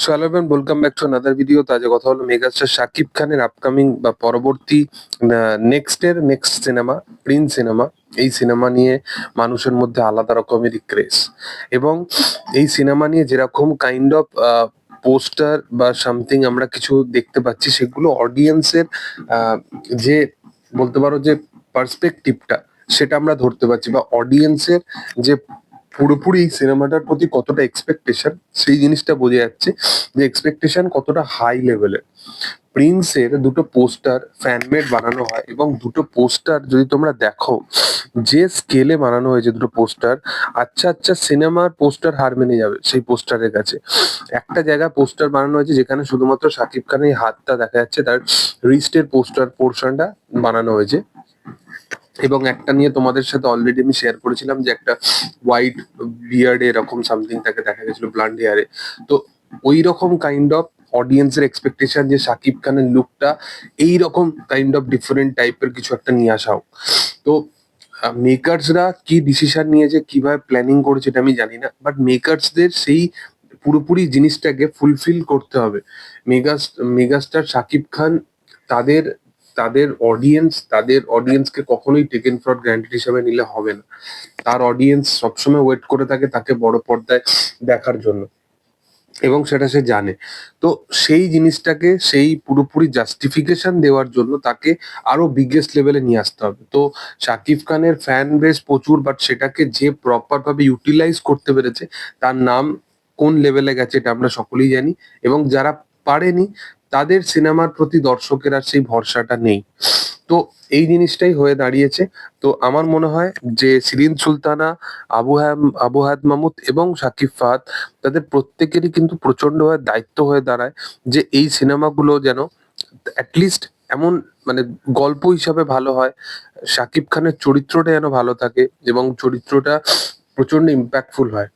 So hello everyone welcome back to another video তো আজ কথা হলো মেগাস্টার শাকিব খানের আপকামিং বা পরবর্তী নেক্সট এর নেক্সট সিনেমা প্রিন্স সিনেমা এই সিনেমা নিয়ে মানুষের মধ্যে আলাদা রকমেরই ক্রেজ এবং এই সিনেমা নিয়ে যেরকম কাইন্ড অফ পোস্টার বা সামথিং আমরা কিছু দেখতে পাচ্ছি, সেগুলো অডিয়েন্সের যে বলতে পারো যে পার্সপেক্টিভটা সেটা আমরা ধরতে পারছি বা অডিয়েন্সের যে পুরোপুরি এই সিনেমাটার প্রতি কতটা এক্সপেকটেশন সেই জিনিসটা বোঝা যাচ্ছে যে এক্সপেকটেশন কতটা হাই লেভেলের প্রিন্সের দুটো পোস্টার ফ্যানমেড বানানো হয় এবং দুটো পোস্টার যদি তোমরা দেখো, যে স্কেলে বানানো হয়েছে দুটো পোস্টার আচ্ছা আচ্ছা সিনেমার পোস্টার হার মেনে যাবে সেই পোস্টারের কাছে। একটা জায়গায় পোস্টার বানানো হয়েছে যেখানে শুধুমাত্র সাকিব খানের হাতটা দেখা যাচ্ছে, তার রিস্টের পোস্টার পোর্শনটা বানানো হয়েছে। এবং একটা নিয়ে তোমাদের সাথে অলরেডি আমি শেয়ার করেছিলাম যে একটা হোয়াইট বিয়ার্ড এরকম সামথিং তাকে দেখা গেছিল ব্লান্ড হেয়ারে তো ওই রকম কাইন্ড অফ অডিয়েন্সের এক্সপেকটেশন যে শাকিব খানের লুকটা এই রকম কাইন্ড অফ ডিফারেন্ট টাইপের কিছু একটা নিয়ে আসা হোক। তো মেকার্সরা কি ডিসিশন নিয়েছে, কীভাবে প্ল্যানিং করেছে এটা আমি জানি না বাট মেকার্সদের সেই পুরোপুরি জিনিসটাকে ফুলফিল করতে হবে। মেগাস মেগাস্টার শাকিব খান তাদের তাদের অডিয়েন্স তাদের অডিয়েন্সকে কখনোই টেকেন ফ্রড গ্যারান্টি হিসাবে নিলে হবে না। তার অডিয়েন্স সবসময় ওয়েট করে থাকে তাকে বড় পর্দায় দেখার জন্য। এবং সেটা সে জানে। তো সেই জিনিসটাকে, সেই পুরোপুরি জাস্টিফিকেশন দেওয়ার জন্য তাকে আরও বিগেস্ট লেভেলে নিয়ে আসতে হবে। তো শাকিব খানের ফ্যান বেস প্রচুর বাট সেটাকে যে প্রপার ভাবে ইউটিলাইজ করতে পেরেছে, তার নাম কোন লেভেলে গেছে এটা আমরা সকলেই জানি। এবং যারা পারেনি তাদের সিনেমার প্রতি দর্শকের আর সেই ভরসাটা নেই। তো এই জিনিসটাই হয়ে দাঁড়িয়েছে। তো আমার মনে হয় যে সিরিন সুলতানা, আবু আবু হায়াত মামুদ এবং শাকিব ফাহাদ তাদের প্রত্যেকেরই কিন্তু প্রচন্ডভাবে দায়িত্ব হয়ে দাঁড়ায় যে এই সিনেমাগুলো যেন অ্যাটলিস্ট এমন মানে গল্প হিসাবে ভালো হয় শাকিব খানের চরিত্রটা যেন ভালো থাকে এবং চরিত্রটা প্রচণ্ড ইম্প্যাক্টফুল হয়।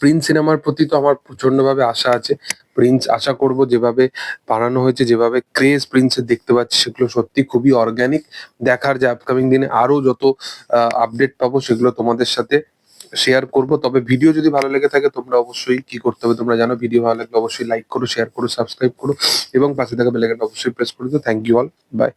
প্রিন্স সিনেমার প্রতি তো আমার প্রচন্ডভাবে আশা আছে। প্রিন্স আশা করব যেভাবে বানানো হয়েছে, যেভাবে ক্রেজ প্রিন্সের দেখতে পাচ্ছি, সেগুলো সত্যি খুবই অর্গ্যানিক দেখার যে আপকামিং দিনে আরও যত আপডেট পাবো, সেগুলো তোমাদের সাথে শেয়ার করব। তবে ভিডিও যদি ভালো লেগে থাকে, তোমরা অবশ্যই কি করতে হবে তোমরা জানো ভিডিও ভালো লাগলে অবশ্যই লাইক করো শেয়ার করো সাবস্ক্রাইব করো এবং পাশে থাকা বেলাইকনটা অবশ্যই প্রেস করে দিও। Thank you all by